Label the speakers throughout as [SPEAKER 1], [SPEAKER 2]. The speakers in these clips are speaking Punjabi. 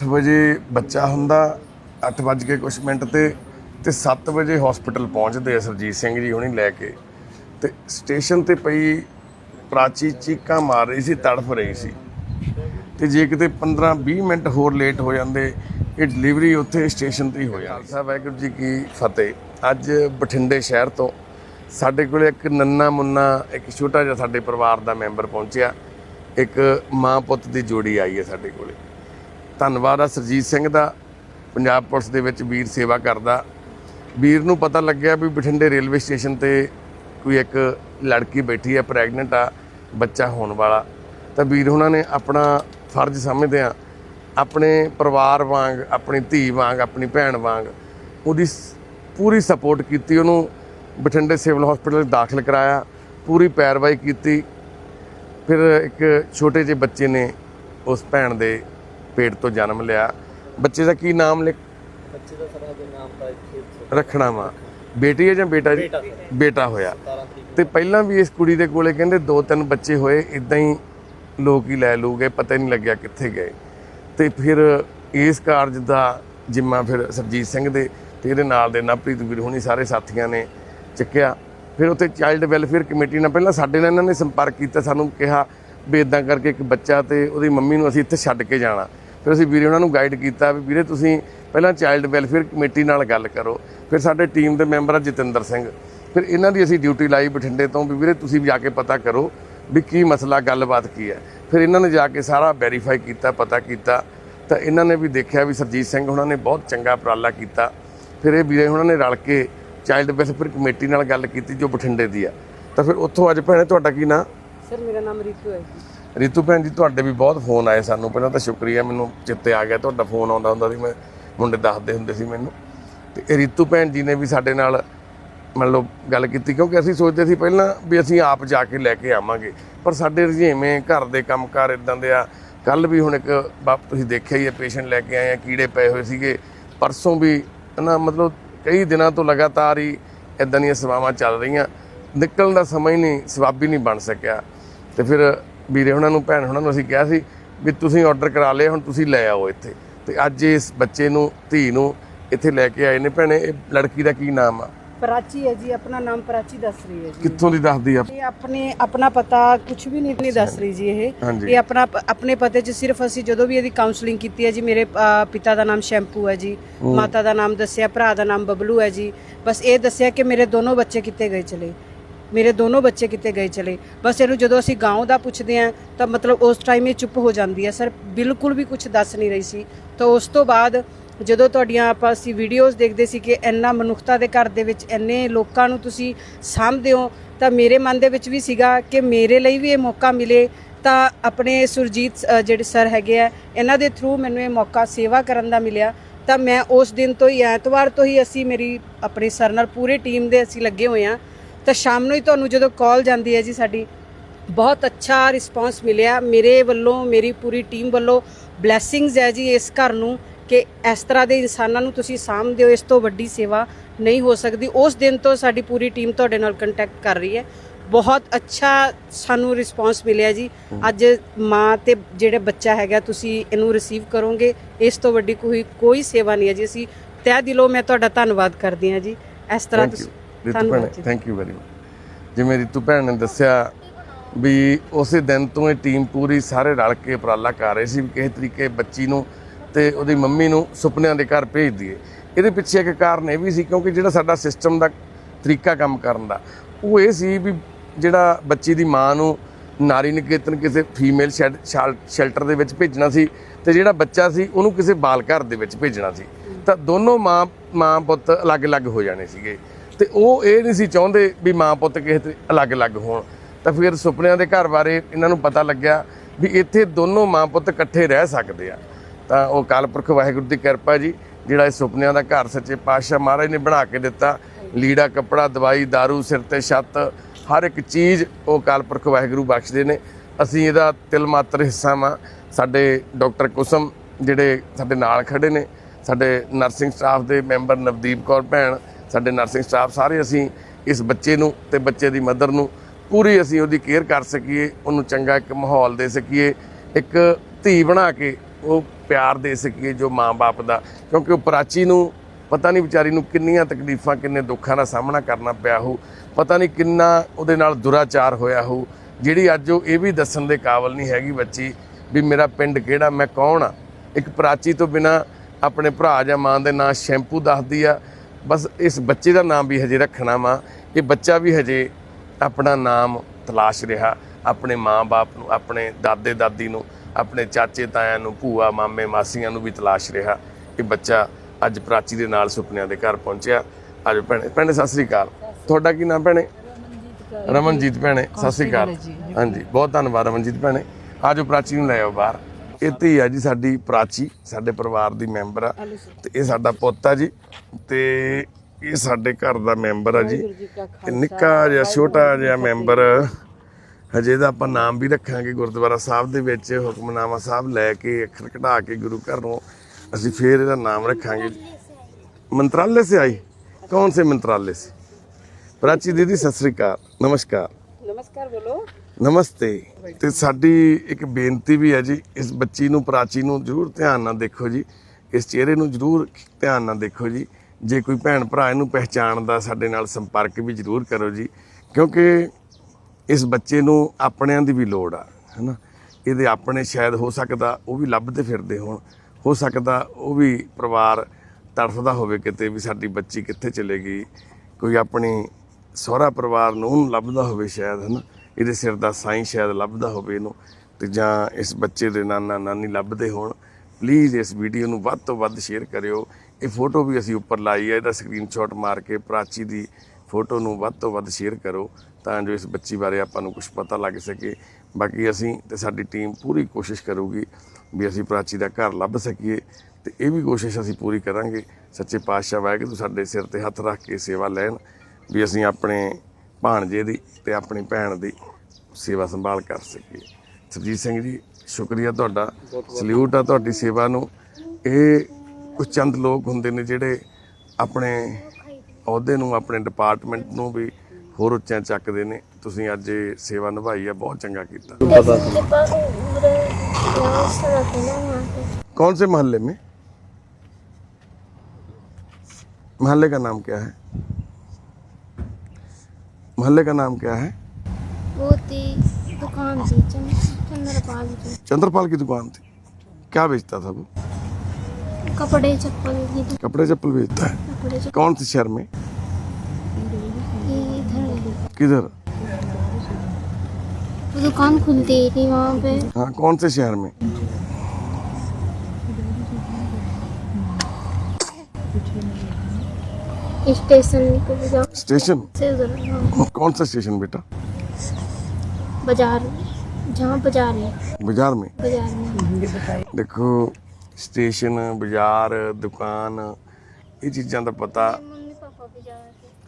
[SPEAKER 1] ਅੱਠ ਵਜੇ ਬੱਚਾ ਹੁੰਦਾ 8 ਵੱਜ ਕੇ ਕੁਛ ਮਿੰਟ ਤੇ ਤੇ 7 ਵਜੇ ਹਸਪੀਟਲ ਪਹੁੰਚਦੇ ਆ ਸਰਜੀਤ ਸਿੰਘ ਜੀ ਹੁਣੀ ਲੈ ਕੇ। ਤੇ ਸਟੇਸ਼ਨ ਤੇ ਪਈ ਪ੍ਰਾਚੀ ਚੀਕਾਂ ਮਾਰ ਰਹੀ ਸੀ, ਤੜਫ ਰਹੀ ਸੀ। ਤੇ ਜੇ ਕਿਤੇ 15 20 ਮਿੰਟ ਹੋਰ ਲੇਟ ਹੋ ਜਾਂਦੇ, ਇਹ ਡਿਲੀਵਰੀ ਉੱਥੇ ਸਟੇਸ਼ਨ ਤੇ ਹੀ ਹੋ ਜਾਂਦੀ। ਸਾਹਿਬ ਵਾਹਿਗੁਰੂ ਜੀ ਕੀ ਫਤਿਹ। ਅੱਜ ਬਠਿੰਡੇ ਸ਼ਹਿਰ ਤੋਂ ਸਾਡੇ ਕੋਲ ਇੱਕ ਨੰਨਾ ਮੁੰਨਾ, ਇੱਕ ਛੋਟਾ ਜਿਹਾ ਸਾਡੇ ਪਰਿਵਾਰ ਦਾ ਮੈਂਬਰ ਪਹੁੰਚਿਆ। ਇੱਕ ਮਾਂ ਪੁੱਤ ਦੀ ਜੋੜੀ ਆਈ ਹੈ ਸਾਡੇ ਕੋਲੇ। ਧੰਨਵਾਦ ਆ ਸਰਜੀਤ ਸਿੰਘ ਦਾ, ਪੰਜਾਬ ਪੁਲਿਸ ਦੇ ਵਿੱਚ ਵੀਰ ਸੇਵਾ ਕਰਦਾ। ਵੀਰ ਨੂੰ ਪਤਾ ਲੱਗਿਆ ਵੀ ਬਠਿੰਡੇ ਰੇਲਵੇ ਸਟੇਸ਼ਨ ਤੇ ਕੋਈ ਇੱਕ ਲੜਕੀ ਬੈਠੀ ਹੈ ਪ੍ਰੈਗਨੈਂਟ ਆ, ਬੱਚਾ ਹੋਣ ਵਾਲਾ। ਤਾਂ ਵੀਰ ਉਹਨਾਂ ਨੇ ਆਪਣਾ ਫਰਜ਼ ਸਮਝਦੇ ਆ, ਆਪਣੇ ਪਰਿਵਾਰ ਵਾਂਗ, ਆਪਣੀ ਧੀ ਵਾਂਗ, ਆਪਣੀ ਭੈਣ ਵਾਂਗ ਉਹਦੀ ਸ- ਪੂਰੀ ਸਪੋਰਟ ਕੀਤੀ, ਉਹਨੂੰ ਬਠਿੰਡੇ ਸਿਵਲ ਹਸਪੀਟਲ ਦਾਖਲ ਕਰਾਇਆ, ਪੂਰੀ ਪੈਰਵਾਈ ਕੀਤੀ। ਫਿਰ ਇੱਕ ਛੋਟੇ ਜਿਹੇ ਬੱਚੇ ਨੇ ਉਸ ਭੈਣ ਦੇ ਪੇਟ ਤੋਂ ਜਨਮ ਲਿਆ। ਬੱਚੇ ਦਾ ਕੀ ਨਾਮ ਲਿਖ
[SPEAKER 2] ਬੱਚੇ ਦਾ ਸਰ ਹਜੇ ਨਾਮ ਦਾ ਇੱਥੇ
[SPEAKER 1] ਰੱਖਣਾ ਵਾ। ਬੇਟੀ ਹੈ ਜਾਂ ਬੇਟਾ ਜੀ?
[SPEAKER 2] ਬੇਟਾ
[SPEAKER 1] ਹੋਇਆ।
[SPEAKER 2] 17 ਤਰੀਕ
[SPEAKER 1] ਤੇ ਪਹਿਲਾਂ ਵੀ ਇਸ ਕੁੜੀ ਦੇ ਕੋਲੇ ਕਹਿੰਦੇ ਦੋ ਤਿੰਨ ਬੱਚੇ ਹੋਏ ਇਦਾਂ ਹੀ ਲੋਕ ਹੀ ਲੈ ਲੂਗੇ ਪਤਾ ਨਹੀਂ ਲੱਗਿਆ ਕਿੱਥੇ ਗਏ। ਤੇ ਫਿਰ ਇਸ ਕਾਰਜ ਦਾ ਜਿੰਮਾ ਫਿਰ ਸਰਜੀਤ ਸਿੰਘ ਦੇ ਤੇ ਇਹਦੇ ਨਾਲ ਦੇ ਨਵਪ੍ਰੀਤ ਵੀਰ ਹੁਣੀ ਸਾਰੇ ਸਾਥੀਆਂ ਨੇ ਚੱਕਿਆ। ਫਿਰ ਉੱਥੇ ਚਾਈਲਡ ਵੈਲਫੇਅਰ ਕਮੇਟੀ ਨਾਲ ਪਹਿਲਾਂ ਸਾਡੇ ਨਾਲ ਇਹਨਾਂ ਨੇ ਸੰਪਰਕ ਕੀਤਾ ਸਾਨੂੰ ਕਿਹਾ ਵੀ ਇਦਾਂ ਕਰਕੇ ਇੱਕ ਬੱਚਾ ਤੇ ਉਹਦੀ ਮੰਮੀ ਨੂੰ ਅਸੀਂ ਇੱਥੇ ਛੱਡ ਕੇ ਜਾਣਾ। ਫਿਰ ਅਸੀਂ ਵੀਰੇ ਉਹਨਾਂ ਨੂੰ ਗਾਈਡ ਕੀਤਾ ਵੀ ਵੀਰੇ ਤੁਸੀਂ ਪਹਿਲਾਂ ਚਾਈਲਡ ਵੈਲਫੇਅਰ ਕਮੇਟੀ ਨਾਲ ਗੱਲ ਕਰੋ। ਫਿਰ ਸਾਡੇ ਟੀਮ ਦੇ ਮੈਂਬਰ ਆ ਜਤਿੰਦਰ ਸਿੰਘ। ਫਿਰ ਇਹਨਾਂ ਦੀ ਅਸੀਂ ਡਿਊਟੀ ਲਾਈ ਬਠਿੰਡੇ ਤੋਂ ਵੀ ਵੀਰੇ ਤੁਸੀਂ ਵੀ ਜਾ ਕੇ ਪਤਾ ਕਰੋ ਵੀ ਕੀ ਮਸਲਾ, ਗੱਲਬਾਤ ਕੀ ਹੈ। ਫਿਰ ਇਹਨਾਂ ਨੇ ਜਾ ਕੇ ਸਾਰਾ ਵੈਰੀਫਾਈ ਕੀਤਾ, ਪਤਾ ਕੀਤਾ। ਤਾਂ ਇਹਨਾਂ ਨੇ ਵੀ ਦੇਖਿਆ ਵੀ ਸਰਜੀਤ ਸਿੰਘ ਉਹਨਾਂ ਨੇ ਬਹੁਤ ਚੰਗਾ ਉਪਰਾਲਾ ਕੀਤਾ। ਫਿਰ ਇਹ ਵੀਰੇ ਉਹਨਾਂ ਨੇ ਰਲ ਕੇ ਚਾਈਲਡ ਵੈਲਫੇਅਰ ਕਮੇਟੀ ਨਾਲ ਗੱਲ ਕੀਤੀ ਜੋ ਬਠਿੰਡੇ ਦੀ ਆ। ਤਾਂ ਫਿਰ ਉੱਥੋਂ ਅੱਜ ਭੈਣੇ ਤੁਹਾਡਾ ਕੀ ਨਾਂ?
[SPEAKER 3] ਸਰ, ਮੇਰਾ ਨਾਮ ਰੀਤੂ ਹੈ ਜੀ।
[SPEAKER 1] ਰੀਤੂ ਭੈਣ ਜੀ, ਤੁਹਾਡੇ ਵੀ ਬਹੁਤ ਫੋਨ ਆਏ ਸਾਨੂੰ। ਪਹਿਲਾਂ ਤਾਂ ਸ਼ੁਕਰੀਆ, ਮੈਨੂੰ ਚਿੱਤੇ ਆ ਗਿਆ ਤੁਹਾਡਾ ਫੋਨ ਆਉਂਦਾ ਹੁੰਦਾ ਸੀ, ਮੈਂ ਮੁੰਡੇ ਦੱਸਦੇ ਹੁੰਦੇ ਸੀ ਮੈਨੂੰ। ਤੇ ਇਹ ਰੀਤੂ ਭੈਣ ਜੀ ਨੇ ਵੀ ਸਾਡੇ ਨਾਲ ਮੰਨ ਲਓ ਗੱਲ ਕੀਤੀ, ਕਿਉਂਕਿ ਅਸੀਂ ਸੋਚਦੇ ਸੀ ਪਹਿਲਾਂ ਵੀ ਅਸੀਂ ਆਪ ਜਾ ਕੇ ਲੈ ਕੇ ਆਵਾਂਗੇ। ਪਰ ਸਾਡੇ ਰੁਝੇਵੇਂ ਘਰ ਦੇ ਕੰਮਕਾਰ ਇਦਾਂ ਦੇ ਆ। ਕੱਲ ਵੀ ਹੁਣ ਇੱਕ ਬਾਪ ਤੁਸੀਂ ਦੇਖਿਆ ਹੀ ਹੈ ਪੇਸ਼ੈਂਟ ਲੈ ਕੇ ਆਏ ਆ, ਕੀੜੇ ਪਏ ਹੋਏ ਸੀਗੇ। ਪਰਸੋਂ ਵੀ ਨਾ, ਮਤਲਬ ਕਈ ਦਿਨਾਂ ਤੋਂ ਲਗਾਤਾਰ ਹੀ ਇਦਾਂ ਦੀਆਂ ਸੇਵਾਵਾਂ ਚੱਲ ਰਹੀਆਂ। ਨਿਕਲਣ ਦਾ ਸਮਾਂ ਹੀ ਨਹੀਂ ਸਵਾਬੀ ਨਹੀਂ ਬਣ ਸਕਿਆ। ਤੇ ਫਿਰ ਵੀਰੇ ਉਹਨਾਂ ਨੂੰ ਭੈਣ ਉਹਨਾਂ ਨੂੰ ਅਸੀਂ ਕਿਹਾ ਸੀ ਵੀ ਤੁਸੀਂ ਆਰਡਰ ਕਰਾ ਲਿਆ ਹੁਣ ਤੁਸੀਂ ਲੈ ਆਓ ਇੱਥੇ। ਤੇ ਅੱਜ ਇਸ ਬੱਚੇ ਨੂੰ ਧੀ ਨੂੰ ਇੱਥੇ ਲੈ ਕੇ ਆਏ ਨੇ। ਭੈਣੇ ਇਹ ਲੜਕੀ ਦਾ ਕੀ ਨਾਮ ਆ?
[SPEAKER 3] ਪ੍ਰਾਚੀ ਹੈ ਜੀ ਆਪਣਾ ਨਾਮ ਪ੍ਰਾਚੀ ਦੱਸ ਰਹੀ ਹੈ ਜੀ।
[SPEAKER 1] ਕਿੱਥੋਂ ਦੀ ਦੱਸਦੀ ਆ?
[SPEAKER 3] ਇਹ ਆਪਣੇ ਆਪਣਾ ਪਤਾ ਕੁਝ ਵੀ ਨਹੀਂ ਨਹੀਂ ਦੱਸ ਰਹੀ ਜੀ ਇਹ।
[SPEAKER 1] ਹਾਂਜੀ।
[SPEAKER 3] ਇਹ ਆਪਣਾ ਆਪਣੇ ਪਤੇ 'ਚ ਸਿਰਫ ਅਸੀਂ ਜਦੋਂ ਵੀ ਇਹਦੀ ਕਾਉਂਸਲਿੰਗ ਕੀਤੀ ਹੈ ਜੀ ਮੇਰੇ ਅ, ਪਿਤਾ ਦਾ ਨਾਮ ਸ਼ੈਂਪੂ ਹੈ ਜੀ ਮਾਤਾ ਦਾ ਨਾਮ ਦੱਸਿਆ ਭਰਾ ਦਾ ਨਾਮ ਬਬਲੂ ਹੈ ਜੀ। ਬਸ ਇਹ ਦੱਸਿਆ ਕਿ ਮੇਰੇ ਦੋਨੋਂ ਬੱਚੇ ਕਿੱਥੇ ਗਏ ਚਲੇ। ਮੇਰੇ ਦੋਨੋਂ ਬੱਚੇ ਕਿਤੇ ਗਏ ਚਲੇ। ਬਸ ਇਹਨੂੰ ਜਦੋਂ ਅਸੀਂ گاਉਂ ਦਾ ਪੁੱਛਦੇ ਆ ਤਾਂ ਮਤਲਬ ਉਸ ਟਾਈਮ ਇਹ ਚੁੱਪ ਹੋ ਜਾਂਦੀ ਹੈ। ਸਰ, ਬਿਲਕੁਲ ਵੀ ਕੁਝ ਦੱਸ ਨਹੀਂ ਰਹੀ ਸੀ। ਤਾਂ ਉਸ ਤੋਂ ਬਾਅਦ ਜਦੋਂ ਤੁਹਾਡੀਆਂ ਆਪਾਂ ਅਸੀਂ ਵੀਡੀਓਜ਼ ਦੇਖਦੇ ਸੀ ਕਿ ਇੰਨਾ ਮਨੁੱਖਤਾ ਦੇ ਘਰ ਦੇ ਵਿੱਚ ਇੰਨੇ ਲੋਕਾਂ ਨੂੰ ਤੁਸੀਂ ਸਾਂਭਦੇ ਹੋ, ਤਾਂ ਮੇਰੇ ਮਨ ਦੇ ਵਿੱਚ ਵੀ ਸੀਗਾ ਕਿ ਮੇਰੇ ਲਈ ਵੀ ਇਹ ਮੌਕਾ ਮਿਲੇ। ਤਾਂ ਆਪਣੇ ਸੁਰਜੀਤ ਜਿਹੜੇ ਸਰ ਹੈਗੇ ਆ, ਇਹਨਾਂ ਦੇ ਥਰੂ ਮੈਨੂੰ ਇਹ ਮੌਕਾ ਸੇਵਾ ਕਰਨ ਦਾ ਮਿਲਿਆ। ਤਾਂ ਮੈਂ ਉਸ ਦਿਨ ਤੋਂ ਹੀ, ਐਤਵਾਰ ਤੋਂ ਹੀ ਅਸੀਂ ਮੇਰੀ, ਆਪਣੇ ਸਰ ਨਾਲ ਪੂਰੇ ਟੀਮ ਦੇ ਅਸੀਂ ਲੱਗੇ ਹੋਏ ਆ ਤਾਂ ਸ਼ਾਮ ਨੂੰ ਹੀ ਤੁਹਾਨੂੰ ਜਦੋਂ ਕਾਲ ਜਾਂਦੀ ਹੈ ਜੀ ਸਾਡੀ ਬਹੁਤ ਅੱਛਾ ਰਿਸਪਾਂਸ ਮਿਲਿਆ। ਮੇਰੇ ਵੱਲੋਂ ਮੇਰੀ ਪੂਰੀ ਟੀਮ ਵੱਲੋਂ ਬਲੇਸਿੰਗਸ ਹੈ ਜੀ ਇਸ ਘਰ ਨੂੰ ਕਿ ਇਸ ਤਰ੍ਹਾਂ ਦੇ ਇਨਸਾਨਾਂ ਨੂੰ ਤੁਸੀਂ ਸਾਂਭਦੇ ਹੋ ਇਸ ਤੋਂ ਵੱਡੀ ਸੇਵਾ ਨਹੀਂ ਹੋ ਸਕਦੀ। ਉਸ ਦਿਨ ਤੋਂ ਸਾਡੀ ਪੂਰੀ ਟੀਮ ਤੁਹਾਡੇ ਨਾਲ ਕੰਟੈਕਟ ਕਰ ਰਹੀ ਹੈ। ਬਹੁਤ ਅੱਛਾ ਸਾਨੂੰ ਰਿਸਪਾਂਸ ਮਿਲਿਆ ਜੀ। ਅੱਜ ਮਾਂ ਤੇ ਜਿਹੜੇ ਬੱਚਾ ਹੈਗਾ ਤੁਸੀਂ ਇਹਨੂੰ ਰਿਸੀਵ ਕਰੋਗੇ। ਇਸ ਤੋਂ ਵੱਡੀ ਕੋਈ ਕੋਈ ਸੇਵਾ ਨਹੀਂ ਹੈ ਜੀ। ਅਸੀਂ ਤਹਿ ਦਿਲੋਂ ਮੈਂ ਤੁਹਾਡਾ ਧੰਨਵਾਦ ਕਰਦੀ ਹਾਂ ਜੀ। ਇਸ ਤਰ੍ਹਾਂ ਤੁਸੀਂ
[SPEAKER 1] ਰਿਤੂ
[SPEAKER 3] ਧੰਨਵਾਦ
[SPEAKER 1] ਭੈਣ
[SPEAKER 3] ਜੀ
[SPEAKER 1] ਥੈਂਕ ਯੂ ਵੈਰੀ ਮਚ ਜਿਵੇਂ ਰਿਤੂ ਭੈਣ ਨੇ ਦੱਸਿਆ ਵੀ ਉਸੇ ਦਿਨ ਤੋਂ ਇਹ ਟੀਮ ਪੂਰੀ ਸਾਰੇ ਰਲ ਕੇ ਉਪਰਾਲਾ ਕਰ ਰਹੇ ਸੀ ਵੀ ਕਿਸੇ ਤਰੀਕੇ ਬੱਚੀ ਨੂੰ ਤੇ ਉਹਦੀ ਮੰਮੀ ਨੂੰ ਸੁਪਨਿਆਂ ਦੇ ਘਰ ਭੇਜ ਦਈਏ। ਇਹਦੇ ਪਿੱਛੇ ਇੱਕ ਕਾਰਨ ਇਹ ਵੀ ਸੀ ਕਿਉਂਕਿ ਜਿਹੜਾ ਸਾਡਾ ਸਿਸਟਮ ਦਾ ਤਰੀਕਾ ਕੰਮ ਕਰਨ ਦਾ ਉਹ ਇਹ ਸੀ ਵੀ ਜਿਹੜਾ ਬੱਚੀ ਦੀ ਮਾਂ ਨੂੰ ਨਾਰੀ ਨਿਕੇਤਨ ਕਿਸੇ ਫੀਮੇਲ ਸ਼ੈਲਟਰ ਦੇ ਵਿੱਚ ਭੇਜਣਾ ਸੀ ਤੇ ਜਿਹੜਾ ਬੱਚਾ ਸੀ ਉਹਨੂੰ ਕਿਸੇ ਬਾਲ ਘਰ ਦੇ ਵਿੱਚ ਭੇਜਣਾ ਸੀ। ਤਾਂ ਦੋਨੋਂ ਮਾਂ ਮਾਂ ਪੁੱਤ ਅਲੱਗ-ਅਲੱਗ ਹੋ ਜਾਣੇ ਸੀਗੇ। ਤੇ ਉਹ ਇਹ ਨਹੀਂ ਸੀ ਚਾਹੁੰਦੇ ਵੀ ਮਾਂ ਪੁੱਤ ਕਿਸੇ ਤੇ ਅਲੱਗ-ਅਲੱਗ ਹੋਣ। ਤਾਂ ਫਿਰ ਸੁਪਨਿਆਂ ਦੇ ਘਰ ਬਾਰੇ ਇਹਨਾਂ ਨੂੰ ਪਤਾ ਲੱਗਿਆ ਵੀ ਇੱਥੇ ਦੋਨੋਂ ਮਾਂ ਪੁੱਤ ਇਕੱਠੇ ਰਹਿ ਸਕਦੇ ਆ। ਤਾਂ ਉਹ ਕਾਲਪੁਰਖ ਵਾਹਿਗੁਰੂ ਦੀ ਕਿਰਪਾ ਜੀ, ਜਿਹੜਾ ਇਹ ਸੁਪਨਿਆਂ ਦਾ ਘਰ ਸੱਚੇ ਪਾਤਸ਼ਾਹ ਮਹਾਰਾਜ ਨੇ ਬਣਾ ਕੇ ਦਿੱਤਾ। ਲੀੜਾ, ਕੱਪੜਾ, ਦਵਾਈ, दारू, ਸਿਰ ਤੇ ਛੱਤ, ਹਰ ਇੱਕ ਚੀਜ਼ ਉਹ ਕਾਲਪੁਰਖ ਵਾਹਿਗੁਰੂ ਬਖਸ਼ਦੇ ਨੇ। ਅਸੀਂ ਇਹਦਾ ਤਿਲ ਮਾਤਰ ਹਿੱਸਾ ਵਾਂ। ਸਾਡੇ ਡਾਕਟਰ ਕੁਸਮ, ਜਿਹੜੇ ਸਾਡੇ ਨਾਲ ਖੜੇ ਨੇ, ਸਾਡੇ ਨਰਸਿੰਗ ਸਟਾਫ ਦੇ ਮੈਂਬਰ ਨਵਦੀਪ ਕੌਰ ਭੈਣ ਸਾਡੇ ਨਰਸਿੰਗ ਸਟਾਫ ਸਾਰੇ ਅਸੀਂ ਇਸ ਬੱਚੇ ਨੂੰ ਤੇ ਬੱਚੇ ਦੀ ਮਦਰ ਨੂੰ ਪੂਰੀ ਅਸੀਂ ਉਹਦੀ ਕੇਅਰ ਕਰ ਸਕੀਏ, ਉਹਨੂੰ ਚੰਗਾ ਇੱਕ ਮਾਹੌਲ ਦੇ ਸਕੀਏ, ਇੱਕ ਧੀ ਬਣਾ ਕੇ ਉਹ ਪਿਆਰ ਦੇ ਸਕੀਏ ਜੋ ਮਾਂ-ਬਾਪ ਦਾ। ਕਿਉਂਕਿ ਉਹ ਪ੍ਰਾਚੀ ਨੂੰ ਪਤਾ ਨਹੀਂ ਵਿਚਾਰੀ ਨੂੰ ਕਿੰਨੀਆਂ ਤਕਲੀਫਾਂ, ਕਿੰਨੇ ਦੁੱਖਾਂ ਦਾ ਸਾਹਮਣਾ ਕਰਨਾ ਪਿਆ ਹੋ ਪਤਾ ਨਹੀਂ ਕਿੰਨਾ ਉਹਦੇ ਨਾਲ ਦੁਰਾਚਾਰ ਹੋਇਆ ਹੋ ਜਿਹੜੀ ਅੱਜ ਉਹ ਇਹ ਵੀ ਦੱਸਣ ਦੇ ਕਾਬਲ ਨਹੀਂ ਹੈਗੀ ਬੱਚੀ ਵੀ ਮੇਰਾ ਪਿੰਡ ਕਿਹੜਾ, ਮੈਂ ਕੌਣ ਆ? ਇੱਕ ਪ੍ਰਾਚੀ ਤੋਂ ਬਿਨਾ ਆਪਣੇ ਭਰਾ ਜਾਂ ਮਾਂ ਦੇ ਨਾਂ ਸ਼ੈਂਪੂ ਦੱਸਦੀ ਆ। ਬਸ ਇਸ ਬੱਚੇ ਦਾ ਨਾਮ ਵੀ ਹਜੇ ਰੱਖਣਾ ਵਾ ਇਹ ਬੱਚਾ ਵੀ ਹਜੇ ਆਪਣਾ ਨਾਮ ਤਲਾਸ਼ ਰਿਹਾ ਆਪਣੇ ਮਾਂ-ਬਾਪ ਨੂੰ ਆਪਣੇ ਦਾਦੇ ਦਾਦੀ ਨੂੰ ਆਪਣੇ ਚਾਚੇ ਤਾਇਆਂ ਨੂੰ ਭੂਆ ਮਾਮੇ ਮਾਸੀਆਂ ਨੂੰ ਵੀ ਤਲਾਸ਼ ਰਿਹਾ ਇਹ ਬੱਚਾ ਅੱਜ ਪ੍ਰਾਚੀ ਦੇ ਨਾਲ ਸੁਪਨਿਆਂ ਦੇ ਘਰ ਪਹੁੰਚਿਆ। ਅੱਜ ਭੈਣੇ ਭੈਣੇ ਸਤਿ ਸ੍ਰੀ ਅਕਾਲ। ਤੁਹਾਡਾ ਕੀ ਨਾਮ ਭੈਣੇ? ਰਮਨਜੀਤ ਭੈਣੇ ਸਤਿ ਸ੍ਰੀ ਅਕਾਲ। ਹਾਂਜੀ ਬਹੁਤ ਧੰਨਵਾਦ ਰਮਨਜੀਤ ਭੈਣੇ। ਆਜੋ ਪ੍ਰਾਚੀ ਨੂੰ ਲੈ ਆਓ ਬਾਹਰ। ਇਹ ਧੀ ਆ ਜੀ ਸਾਡੀ ਪ੍ਰਾਚੀ ਸਾਡੇ ਪਰਿਵਾਰ ਦੀ ਮੈਂਬਰ ਆ। ਤੇ ਇਹ ਸਾਡਾ ਪੁੱਤ ਆ ਜੀ। ਤੇ ਇਹ ਸਾਡੇ ਘਰ ਦਾ ਮੈਂਬਰ ਆ ਜੀ। ਨਿੱਕਾ ਜਿਹਾ ਛੋਟਾ ਜਿਹਾ ਮੈਂਬਰ। ਹਜੇ ਦਾ ਆਪਾਂ ਨਾਮ ਵੀ ਰੱਖਾਂਗੇ ਗੁਰਦੁਆਰਾ ਸਾਹਿਬ ਦੇ ਵਿੱਚ। ਹੁਕਮਨਾਮਾ ਸਾਹਿਬ ਲੈ ਕੇ ਅੱਖਰ ਕਢਾ ਕੇ ਗੁਰੂ ਘਰ ਨੂੰ ਅਸੀਂ ਫੇਰ ਇਹਦਾ ਨਾਮ ਰੱਖਾਂਗੇ। ਮੰਤਰਾਲੇ ਸੇ ਆਈ? ਕੌਣ ਸੇ ਮੰਤਰਾਲੇ ਸੇ? ਪ੍ਰਾਚੀ ਦੀਦੀ ਸਤਿ ਸ੍ਰੀ ਅਕਾਲ। ਨਮਸਕਾਰ।
[SPEAKER 3] ਨਮਸਕਾਰ, ਬੋਲੋ।
[SPEAKER 1] ਨਮਸਤੇ। ਤੇ ਸਾਡੀ ਇੱਕ ਬੇਨਤੀ ਵੀ ਹੈ ਜੀ, ਇਸ ਬੱਚੀ ਨੂੰ, ਪ੍ਰਾਚੀ ਨੂੰ ਜਰੂਰ ਧਿਆਨ ਨਾਲ ਦੇਖੋ ਜੀ। ਇਸ ਚਿਹਰੇ ਨੂੰ ਜਰੂਰ ਧਿਆਨ ਨਾਲ ਦੇਖੋ ਜੀ। ਜੇ ਕੋਈ ਭੈਣ ਭਰਾ ਇਹਨੂੰ ਪਹਿਚਾਣਦਾ, ਸਾਡੇ ਨਾਲ ਸੰਪਰਕ ਵੀ ਜਰੂਰ ਕਰੋ ਜੀ। ਕਿਉਂਕਿ ਇਸ ਬੱਚੇ ਨੂੰ ਆਪਣਿਆਂ ਦੀ ਵੀ ਲੋੜ ਆ, ਹੈਨਾ। ਇਹਦੇ ਆਪਣੇ ਸ਼ਾਇਦ ਹੋ ਸਕਦਾ, ਉਹ ਵੀ ਲੱਭਦੇ ਫਿਰਦੇ ਹੋਣ। ਹੋ ਸਕਦਾ, ਉਹ ਵੀ ਪਰਿਵਾਰ ਤੜਫਦਾ ਹੋਵੇ ਕਿਤੇ ਵੀ ਸਾਡੀ ਬੱਚੀ ਕਿੱਥੇ ਚਲੇ ਗਈ। ਕੋਈ ਆਪਣੀ ਸਹੁਰਾ ਪਰਿਵਾਰ ਨੂੰ ਉਹਨੂੰ ਲੱਭਦਾ ਹੋਵੇ ਸ਼ਾਇਦ, ਹਨਾ? ਇਹਦੇ ਸਿਰ ਦਾ ਸਾਈਂ ਸ਼ਾਇਦ ਲੱਭਦਾ ਹੋਵੇ ਇਹਨੂੰ ਤੇ ਜਾਂ ਇਸ ਬੱਚੇ ਦੇ ਨਾਨਾ ਨਾਨੀ ਲੱਭਦੇ ਹੋਣ। ਪਲੀਜ਼ ਇਸ ਵੀਡੀਓ ਨੂੰ ਵੱਧ ਤੋਂ ਵੱਧ ਸ਼ੇਅਰ ਕਰਿਓ। ਇਹ ਫੋਟੋ ਵੀ ਅਸੀਂ ਉੱਪਰ ਲਾਈ ਹੈ ਇਹਦਾ ਸਕਰੀਨਸ਼ਾਟ ਮਾਰ ਕੇ ਪ੍ਰਾਚੀ ਦੀ ਫੋਟੋ ਨੂੰ ਵੱਧ ਤੋਂ ਵੱਧ ਸ਼ੇਅਰ ਕਰੋ ਤਾਂ ਜੋ ਇਸ ਬੱਚੀ ਬਾਰੇ ਆਪਾਂ ਨੂੰ ਕੁਝ ਪਤਾ ਲੱਗ ਸਕੇ। ਬਾਕੀ ਅਸੀਂ ਤੇ ਸਾਡੀ ਟੀਮ ਪੂਰੀ ਕੋਸ਼ਿਸ਼ ਕਰੂਗੀ ਵੀ ਅਸੀਂ ਪ੍ਰਾਚੀ ਦਾ ਘਰ ਲੱਭ ਸਕੀਏ ਤੇ ਇਹ ਵੀ ਕੋਸ਼ਿਸ਼ ਅਸੀਂ ਪੂਰੀ ਕਰਾਂਗੇ। ਸੱਚੇ ਪਾਤਸ਼ਾਹ ਵਾਹਿਗੁਰੂ ਸਾਡੇ ਸਿਰ ਤੇ ਹੱਥ ਰੱਖ ਕੇ ਸੇਵਾ ਲੈਣ ਵੀ ਅਸੀਂ ਆਪਣੇ ਭਾਣਜੇ ਦੀ ਤੇ ਆਪਣੀ ਭੈਣ ਦੀ ਸੇਵਾ ਸੰਭਾਲ ਕਰ ਸਕੀਏ। ਸਰਜੀਤ ਸਿੰਘ ਜੀ, ਸ਼ੁਕਰੀਆ ਤੁਹਾਡਾ। ਸਲੂਟ ਆ ਤੁਹਾਡੀ ਸੇਵਾ ਨੂੰ। ਇਹ ਕੁਝ ਚੰਦ ਲੋਕ ਹੁੰਦੇ ਨੇ ਜਿਹੜੇ ਆਪਣੇ ਅਹੁਦੇ ਨੂੰ, ਆਪਣੇ ਡਿਪਾਰਟਮੈਂਟ ਨੂੰ ਵੀ ਹੋਰ ਉੱਚਾ ਚੱਕਦੇ ਨੇ। ਤੁਸੀਂ ਅੱਜ ਇਹ ਸੇਵਾ ਨਿਭਾਈ ਆ, ਬਹੁਤ ਚੰਗਾ ਕੀਤਾ। ਕੌਣ ਸੇ ਮਹੱਲੇ ਮੇ? ਮਹੱਲੇ ਦਾ ਨਾਮ ਕੀ ਹੈ? मोहल्ले का नाम क्या है?
[SPEAKER 4] वो थी दुकान थी चंद्रपाल की।
[SPEAKER 1] चंद्रपाल की दुकान थी। क्या बेचता था वो?
[SPEAKER 4] कपड़े चप्पल
[SPEAKER 1] कपड़े चप्पल बेचता है। कौन से शहर में? किधर?
[SPEAKER 4] दुकान खुलती थी वहाँ पे।
[SPEAKER 1] हाँ कौन से शहर में?
[SPEAKER 4] स्टेशन पे
[SPEAKER 1] स्टेशन?
[SPEAKER 4] से हाँ।
[SPEAKER 1] कौन सा स्टेशन बेटा?
[SPEAKER 4] बाज़ार जहाँ बाज़ार है।
[SPEAKER 1] बाज़ार में?
[SPEAKER 4] बाज़ार में।
[SPEAKER 1] देखो स्टेशन बाज़ार
[SPEAKER 4] दुकान ये चीजा का तो पता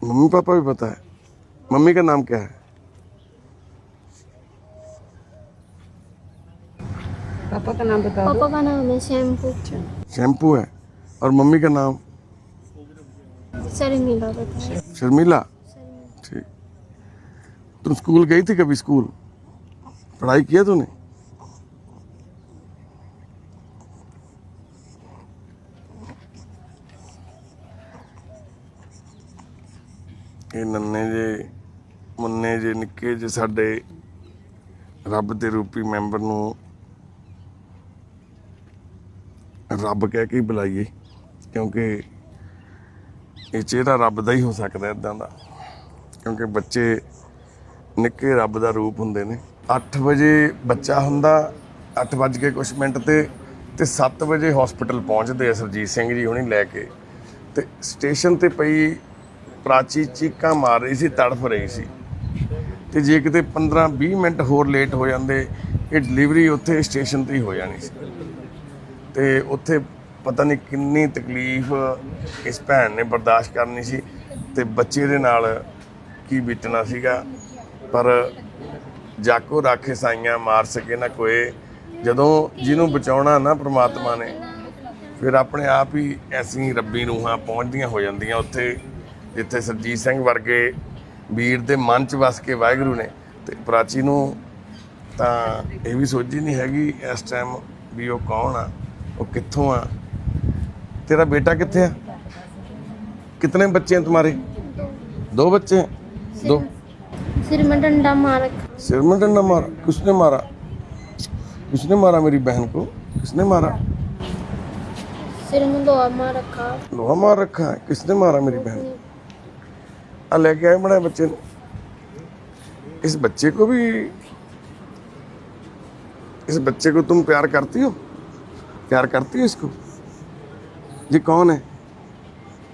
[SPEAKER 1] मम्मी पापा भी पता है? मम्मी का नाम क्या है?
[SPEAKER 3] पापा का नाम बताओ
[SPEAKER 4] पापा का नाम है शैम्पू।
[SPEAKER 1] शैम्पू है। और मम्मी का नाम?
[SPEAKER 4] सर मिला बताया
[SPEAKER 1] शर्मिला ठीक तुम स्कूल गई थी कभी स्कूल पढ़ाई किया तूने ਇਹ ਨੰਨੇ ਜੇ ਮੁੰਨੇ ਜੇ ਨਿੱਕੇ ਜੇ ਸਾਡੇ ਰੱਬ ਦੇ ਰੂਪੀ ਮੈਂਬਰ ਨੂੰ ਰੱਬ ਕਹਿ ਕੇ ਹੀ ਬੁਲਾਈਏ ਕਿਉਂਕਿ ਇਹ ਚਿਹਰਾ ਰੱਬ ਦਾ ਹੀ ਹੋ ਸਕਦਾ ਇਦਾਂ ਦਾ। ਕਿਉਂਕਿ ਬੱਚੇ ਨਿੱਕੇ ਰੱਬ ਦਾ ਰੂਪ ਹੁੰਦੇ ਨੇ। 8 ਵਜੇ ਬੱਚਾ ਹੁੰਦਾ 8 ਵੱਜ ਕੇ ਕੁਛ ਮਿੰਟ ਤੇ ਤੇ 7 ਵਜੇ ਹਸਪੀਟਲ ਪਹੁੰਚਦੇ ਆ ਸਰਜੀਤ ਸਿੰਘ ਜੀ ਹੁਣੀ ਲੈ ਕੇ। ਤੇ ਸਟੇਸ਼ਨ ਤੇ ਪਈ ਪ੍ਰਾਚੀ ਚੀਕਾਂ ਮਾਰ ਰਹੀ ਸੀ, ਤੜਫ ਰਹੀ ਸੀ। ਤੇ ਜੇ ਕਿਤੇ 15 20 ਮਿੰਟ ਹੋਰ ਲੇਟ ਹੋ ਜਾਂਦੇ, ਇਹ ਡਿਲੀਵਰੀ ਉੱਥੇ ਸਟੇਸ਼ਨ ਤੇ ਹੀ ਹੋ ਜਾਣੀ ਸੀ। ਤੇ ਉੱਥੇ ਪਤਾ ਨਹੀਂ ਕਿੰਨੀ ਤਕਲੀਫ ਇਸ ਭੈਣ ਨੇ ਬਰਦਾਸ਼ਤ ਕਰਨੀ ਸੀ ਤੇ ਬੱਚੇ ਦੇ ਨਾਲ ਕੀ ਬੀਤਣਾ ਸੀਗਾ। ਪਰ ਜਾਕੋ ਰਾਖੇ ਸਾਈਆਂ ਮਾਰ ਸਕੇ ਨਾ ਕੋਏ ਜਦੋਂ ਜਿਹਨੂੰ ਬਚਾਉਣਾ ਨਾ ਪ੍ਰਮਾਤਮਾ ਨੇ, ਫਿਰ ਆਪਣੇ ਆਪ ਹੀ ਐਸੀ ਰੱਬੀ ਰੂਹਾਂ ਪਹੁੰਚਦੀਆਂ ਹੋ ਜਾਂਦੀਆਂ ਉੱਥੇ, ਜਿੱਥੇ ਸਰਜੀਤ ਸਿੰਘ ਵਰਗੇ ਵੀਰ ਦੇ ਮਨ 'ਚ ਵਸ ਕੇ ਵਾਹਿਗੁਰੂ ਨੇ। ਤੇ ਪ੍ਰਾਚੀ ਨੂੰ ਤਾਂ ਇਹ ਵੀ ਸੋਝੀ ਨਹੀਂ ਹੈਗੀ ਇਸ ਟਾਈਮ ਵੀ ਉਹ ਕੌਣ ਆ, ਉਹ ਕਿੱਥੋਂ ਆ तेरा बेटा कितने है? कितने बच्चे हैं तुम्हारे? दो बच्चे हैं? दो।
[SPEAKER 4] सिर में डंडा मार।
[SPEAKER 1] सिर में डंडा मारा? किसने मारा? किसने मारा मेरी बहन को? किसने मारा?
[SPEAKER 4] सिर में लोहा मार रखा।
[SPEAKER 1] लोहा मार रखा है? किसने मारा मेरी बहन आ लेके आए बड़ा बच्चे ने। इस बच्चे को भी इस बच्चे को तुम प्यार करती हो? प्यार करती हो इसको? जी कौन है?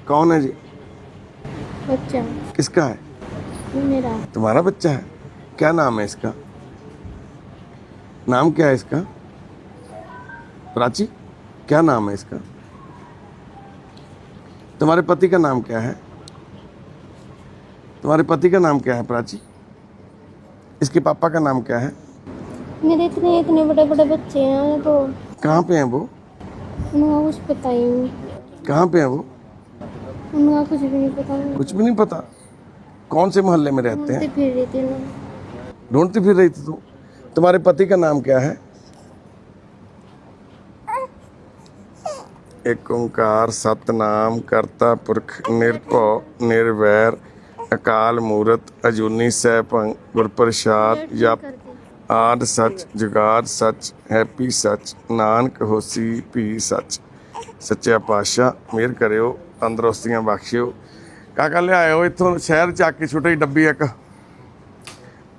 [SPEAKER 1] कौन है जी?
[SPEAKER 4] बच्चा।
[SPEAKER 1] किसका है?
[SPEAKER 4] मेरा।
[SPEAKER 1] तुम्हारा बच्चा है? क्या नाम है इसका? नाम क्या है इसका? प्राची क्या नाम है इसका? तुम्हारे पति का नाम क्या है? तुम्हारे पति का नाम क्या है प्राची? इसके पापा का नाम क्या है?
[SPEAKER 4] मेरे इतने इतने बड़े बड़े बच्चे हैं तो
[SPEAKER 1] कहाँ पे हैं वो?
[SPEAKER 4] उनका कुछ पता ही नहीं।
[SPEAKER 1] कहाँ पे है वो?
[SPEAKER 4] उनका कुछ भी नहीं पता।
[SPEAKER 1] कुछ भी नहीं पता? कौन से मोहल्ले में रहते हैं?
[SPEAKER 4] फिर रही थी
[SPEAKER 1] ढूंढती फिर रही थी तू? तो? तुम्हारे पति का नाम क्या है? एक ओंकार सतनाम करता पुरख निरपो निर्वैर अकाल मूरत अजूनी सैपंग गुरप्रसाद या ਆਦ ਸੱਚ, ਜੁਗਾਦ ਸੱਚ, ਹੈਪੀ ਸੱਚ, ਨਾਨਕ ਹੋਸੀ ਭੀ ਸੱਚ। ਸੱਚਿਆ ਪਾਤਸ਼ਾਹ, ਮਿਹਰ ਕਰਿਓ, ਤੰਦਰੁਸਤੀਆਂ ਬਖਸ਼ਿਓ। ਕਾਕਾ ਲਿਆਇਓ ਇੱਥੋਂ ਸ਼ਹਿਰ ਚੱਕ ਕੇ ਛੋਟੀ ਡੱਬੀ ਇੱਕ।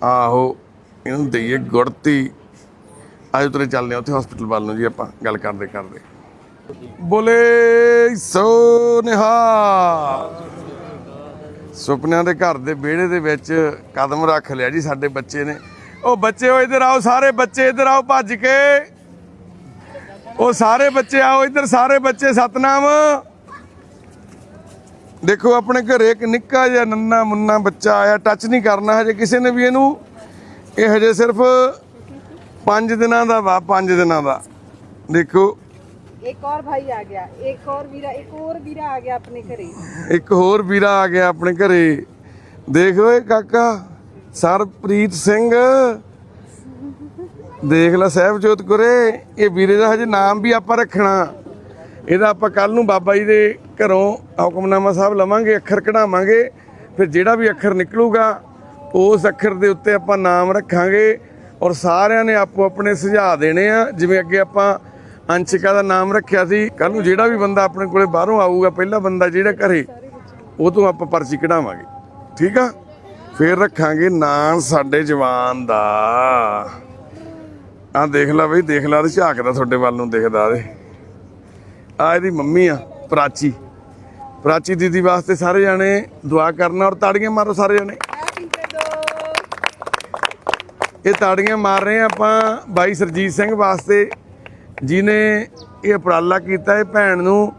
[SPEAKER 1] ਆਹੋ, ਇਹਨੂੰ ਦਈਏ ਗੁੜਤੀ ਅੱਜ ਤੁਰੇ ਚੱਲਦੇ ਆ ਉੱਥੇ ਹਸਪੀਟਲ ਵੱਲ ਨੂੰ ਜੀ ਆਪਾਂ, ਗੱਲ ਕਰਦੇ ਕਰਦੇ। ਬੋਲੇ ਸੋ ਨਿਹਾਲ। ਸੁਪਨਿਆਂ ਦੇ ਘਰ ਦੇ ਵਿਹੜੇ ਦੇ ਵਿੱਚ ਕਦਮ ਰੱਖ ਲਿਆ ਜੀ ਸਾਡੇ ਬੱਚੇ ਨੇ। ਉਹ ਬੱਚੇ ਹੋ ਇਧਰ ਆਓ ਸਾਰੇ ਬੱਚੇ ਇਧਰ ਆਓ ਭੱਜ ਕੇ। ਉਹ ਸਾਰੇ ਬੱਚੇ ਆਓ ਇਧਰ ਸਾਰੇ ਬੱਚੇ ਸਤਨਾਮ। ਦੇਖੋ ਆਪਣੇ ਘਰੇ ਇੱਕ ਨਿੱਕਾ ਜਿਹਾ ਨੰਨਾ ਮੁੰਨਾ ਬੱਚਾ ਆਇਆ ਟੱਚ ਨਹੀਂ ਕਰਨਾ ਹਜੇ ਕਿਸੇ ਨੇ ਵੀ ਇਹਨੂੰ। ਇਹ ਹਜੇ ਸਿਰਫ 5 ਦਿਨਾਂ ਦਾ ਵਾ 5 ਦਿਨਾਂ ਦਾ। ਦੇਖੋ।
[SPEAKER 3] ਇੱਕ ਹੋਰ ਭਾਈ ਆ ਗਿਆ ਇੱਕ ਹੋਰ ਵੀਰਾ ਇੱਕ ਹੋਰ ਵੀਰਾ ਆ ਗਿਆ ਆਪਣੇ ਘਰੇ।
[SPEAKER 1] ਇੱਕ ਹੋਰ ਵੀਰਾ ਆ ਗਿਆ ਆਪਣੇ ਘਰੇ। ਦੇਖੋ ਇਹ ਕਾਕਾ। ਸਰਪ੍ਰੀਤ ਸਿੰਘ। ਦੇਖ ਲੈ ਸਾਹਿਬਜੋਤ ਗੁਰੇ, ਇਹ ਵੀਰੇ ਦਾ ਹਜੇ ਨਾਮ ਵੀ ਆਪਾਂ ਰੱਖਣਾ। ਇਹਦਾ ਆਪਾਂ ਕੱਲ ਨੂੰ ਬਾਬਾ ਜੀ ਦੇ ਘਰੋਂ ਹੁਕਮਨਾਮਾ ਸਾਹਿਬ ਲਵਾਂਗੇ, ਅੱਖਰ ਕਢਾਵਾਂਗੇ। ਫਿਰ ਜਿਹੜਾ ਵੀ ਅੱਖਰ ਨਿਕਲੂਗਾ, ਉਸ ਅੱਖਰ ਦੇ ਉੱਤੇ ਆਪਾਂ ਨਾਮ ਰੱਖਾਂਗੇ ਔਰ ਸਾਰਿਆਂ ਨੇ ਆਪੋ ਆਪਣੇ ਸੁਝਾਅ ਦੇਣੇ ਆ। ਜਿਵੇਂ ਅੱਗੇ ਆਪਾਂ ਅੰਸ਼ਿਕਾ ਦਾ ਨਾਮ ਰੱਖਿਆ ਸੀ ਕੱਲ ਨੂੰ ਜਿਹੜਾ ਵੀ ਬੰਦਾ ਆਪਣੇ ਕੋਲੇ ਬਾਹਰੋਂ ਆਊਗਾ, ਪਹਿਲਾ ਬੰਦਾ ਜਿਹੜਾ ਘਰੇ, ਉਹ ਤੋਂ ਆਪਾਂ ਪਰਚੀ ਕਢਾਵਾਂਗੇ। ਠੀਕ ਆ? ਫੇਰ ਰੱਖਾਂਗੇ ਨਾਂ ਸਾਡੇ ਜਵਾਨ ਦਾ। ਆ ਦੇਖ ਲੈ ਬਈ, ਦੇਖ ਲੈ ਤੇ ਝਾਕਦਾ ਤੁਹਾਡੇ ਵੱਲ ਨੂੰ ਦਿਖਦਾ ਦੇ ਆ ਇਹਦੀ ਮੰਮੀ ਆ, ਪ੍ਰਾਚੀ। ਪ੍ਰਾਚੀ ਦੀਦੀ ਵਾਸਤੇ ਸਾਰੇ ਜਾਣੇ ਦੁਆ ਕਰਨਾ ਔਰ ਤਾੜੀਆਂ ਮਾਰੋ ਸਾਰੇ ਜਾਣੇ। ਇਹ ਤਾੜੀਆਂ ਮਾਰ ਰਹੇ ਆ ਆਪਾਂ ਬਾਈ ਸਰਜੀਤ ਸਿੰਘ ਵਾਸਤੇ ਜਿਨੇ ਇਹ ਉਪਰਾਲਾ ਕੀਤਾ। ਇਹ ਭੈਣ ਨੂੰ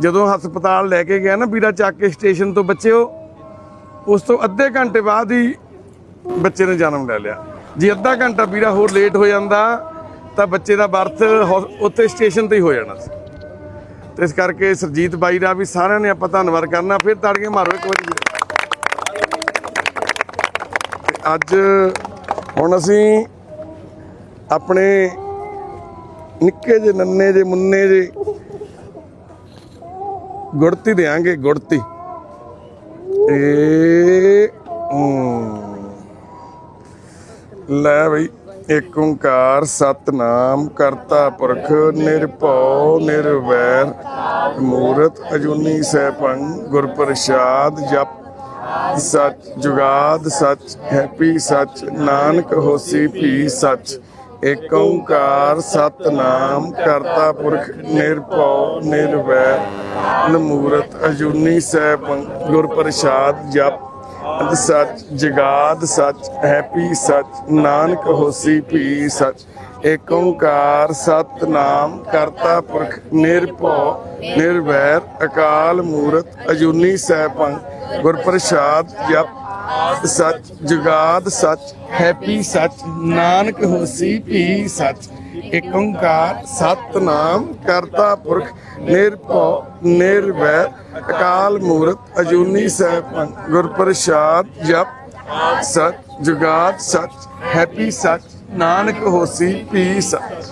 [SPEAKER 1] ਜਦੋਂ ਹਸਪਤਾਲ ਲੈ ਕੇ ਗਿਆ ਨਾ ਵੀਰਾ ਚੱਕ ਕੇ ਸਟੇਸ਼ਨ ਤੋਂ ਬੱਚਿਓ ਉਸ ਤੋਂ ਅੱਧੇ ਘੰਟੇ ਬਾਅਦ ਹੀ ਬੱਚੇ ਨੇ ਜਨਮ ਲੈ ਲਿਆ। ਜੇ ਅੱਧਾ ਘੰਟਾ ਵੀਰਾ ਹੋਰ ਲੇਟ ਹੋ ਜਾਂਦਾ, ਤਾਂ ਬੱਚੇ ਦਾ ਬਰਥ ਉੱਥੇ ਸਟੇਸ਼ਨ ਤੇ ਹੀ ਹੋ ਜਾਣਾ ਸੀ। ਤੇ ਇਸ ਕਰਕੇ ਸਰਜੀਤ ਬਾਈ ਦਾ ਵੀ ਸਾਰਿਆਂ ਨੇ ਆਪਾਂ ਧੰਨਵਾਦ ਕਰਨਾ। ਫਿਰ ਤਾੜੀਆਂ ਮਾਰੋ ਇੱਕ ਵਾਰੀ। ਅੱਜ ਹੁਣ ਅਸੀਂ ਆਪਣੇ ਨਿੱਕੇ ਜੇ ਨੰਨੇ ਜੇ ਮੁੰਨੇ ਜੇ ਗੁੜਤੀ ਦੇਾਂਗੇ ਗੁੜਤੀ ਏ ਲੈ ਬਈ ਏਕ ਓੰਕਾਰ ਸਤਨਾਮ, ਕਰਤਾ ਪੁਰਖ, ਨਿਰਭਉ, ਨਿਰਵੈਰ, ਮੂਰਤ ਅਜੂਨੀ ਸੈਭੰ ਗੁਰ ਪ੍ਰਸਾਦ ਜਪ, ਸਚ ਜੁਗਾਦ ਸਚ, ਹੈਪੀ ਸਚ, ਨਾਨਕ ਹੋਸੀ ਭੀ ਸਚ। ਏਕ ਓੰਕਾਰ ਸਤਨਾਮ ਕਰਤਾ ਪੁਰਖ ਨਿਰਭਉ, ਨਿਰਵੈਰ ਨਮੂਰਤ ਅਜੂਨੀ, ਸੈਭੰ, ਗੁਰ ਪ੍ਰਸਾਦ, ਜਪ ਅਦ ਸਚ, ਜਗਾਦ ਸਚ, ਹੈਪੀ ਸਚ, ਨਾਨਕ ਹੋਸੀ ਭੀ ਸਚ। ਏਕ ਓੰਕਾਰ ਸਤਨਾਮ ਕਰਤਾ ਪੁਰਖ ਨਿਰਭਉ, ਨਿਰਵੈਰ, ਅਕਾਲ ਮੂਰਤ, ਅਜੂਨੀ, ਸੈਭੰ, ਗੁਰ ਪ੍ਰਸਾਦ, ਜਪ ਸਚ, ਜੁਗਾਦ ਸਚ, ਹੈਪੀ ਸੱਚ, ਨਾਨਕ ਹੋਸੀ ਭੀ ਸਚ ਏਕ ਓੰਕਾਰ ਸਤਨਾਮ ਕਰਤਾ ਪੁਰਖ, ਨਿਰਭਉ ਨਿਰਵੈਰ ਅਕਾਲ ਮੂਰਤ, ਅਜੂਨੀ ਸੈਭੰ ਗੁਰ ਪ੍ਰਸਾਦ ਜਪ ਸਚ, ਜੁਗਾਦ ਸਚ, ਹੈਪੀ ਸੱਚ, ਨਾਨਕ ਹੋਸੀ ਭੀ ਸੱਚ।